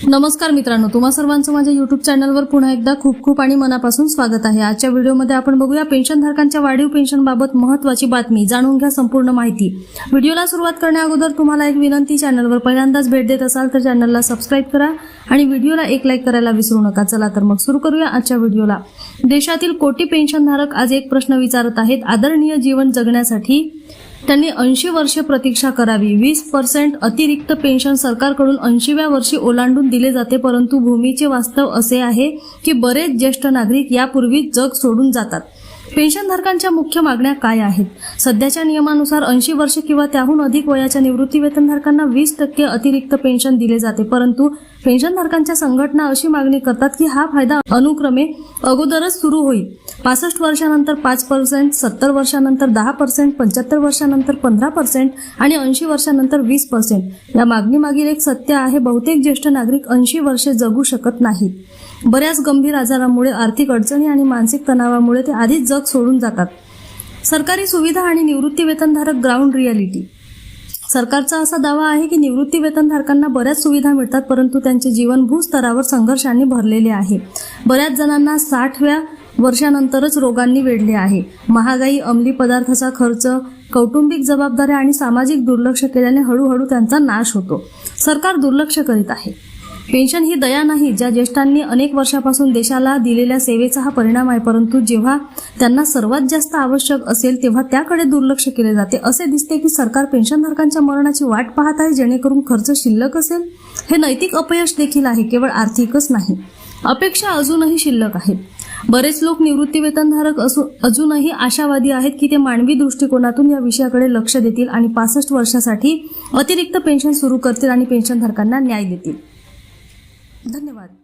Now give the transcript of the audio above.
नमस्कार मित्रांनो तुम्हा सर्वांचं माझ्या युट्यूब चॅनलवर पुन्हा एकदा खूप खूप आणि मनापासून स्वागत आहे. आजच्या व्हिडिओमध्ये आपण बघूया पेन्शनधारकांच्या वाढीव पेन्शनबाबत महत्त्वाची बातमी जाणून घ्या संपूर्ण माहिती. व्हिडिओला सुरुवात करण्या अगोदर तुम्हाला एक विनंती चॅनलवर पहिल्यांदाच भेट देत असाल तर चॅनलला सबस्क्राईब करा आणि व्हिडिओला एक लाईक करायला विसरू नका. चला तर मग सुरू करूया आजच्या व्हिडिओला देशातील कोटी पेन्शनधारक आज एक प्रश्न विचारत आहेत. आदरणीय जीवन जगण्यासाठी त्यांनी ऐंशी वर्षे प्रतीक्षा करावी. वीस पर्सेंट अतिरिक्त पेन्शन सरकारकडून ऐंशीव्या वर्षी ओलांडून दिले जाते परंतु भूमीचे वास्तव असे आहे की बरेच ज्येष्ठ नागरिक यापूर्वी जग सोडून जातात. पेन्शनधारकांच्या मुख्य मागण्या काय आहेत? सध्याच्या नियमानुसार ऐंशी वर्षे किंवा त्याहून अधिक वयाच्या निवृत्ती वेतनधारकांना वीस टक्के अतिरिक्त पेन्शन दिले जाते. परंतु पेन्शनधारकांच्या संघटना अशी मागणी करतात की हा फायदा अनुक्रमे अगोदरच सुरू होईल. पासष्ट वर्षानंतर पाच पर्सेंट सत्तर वर्षानंतर दहा पर्सेंट पंच्याहत्तर वर्षानंतर पंधरा पर्सेंट आणि ऐंशी वर्षानंतर वीस पर्सेंट या मागणीमागील एक सत्य आहे बहुतेक ज्येष्ठ नागरिक ऐंशी वर्षे जगू शकत नाहीत. बऱ्याच गंभीर आजारामुळे आर्थिक अडचणी आणि मानसिक तणावामुळे ते आधीच जग सोडून जातात. सरकारी सुविधा आणि निवृत्ती वेतनधारक ग्राउंड रियालिटी सरकारचा असा दावा आहे की निवृत्ती वेतनधारकांना बऱ्याच सुविधा मिळतात परंतु त्यांचे जीवन भूस्तरावर संघर्षांनी भरलेले आहे. बऱ्याच जणांना साठव्या वर्षानंतरच रोगांनी वेढले आहे. महागाई अंमली पदार्थाचा खर्च कौटुंबिक जबाबदाऱ्या आणि सामाजिक दुर्लक्ष केल्याने हळूहळू त्यांचा नाश होतो. सरकार दुर्लक्ष करीत आहे. पेन्शन ही दया नाही ज्या ज्येष्ठांनी अनेक वर्षापासून देशाला दिलेल्या सेवेचा हा परिणाम आहे परंतु जेव्हा त्यांना सर्वात जास्त आवश्यक असेल तेव्हा त्याकडे दुर्लक्ष केले जाते. असे दिसते की सरकार पेन्शनधारकांच्या मरणाची वाट पाहत आहे जेणेकरून खर्च शिल्लक असेल. हे नैतिक अपयश देखील आहे केवळ आर्थिकच नाही. अपेक्षा अजूनही शिल्लक आहेत बरेच लोक निवृत्ती वेतनधारक अजूनही आशावादी आहेत की ते मानवी दृष्टिकोनातून या विषयाकडे लक्ष देतील आणि पासष्ट वर्षासाठी अतिरिक्त पेन्शन सुरू करतील आणि पेन्शनधारकांना न्याय देतील. धन्यवाद.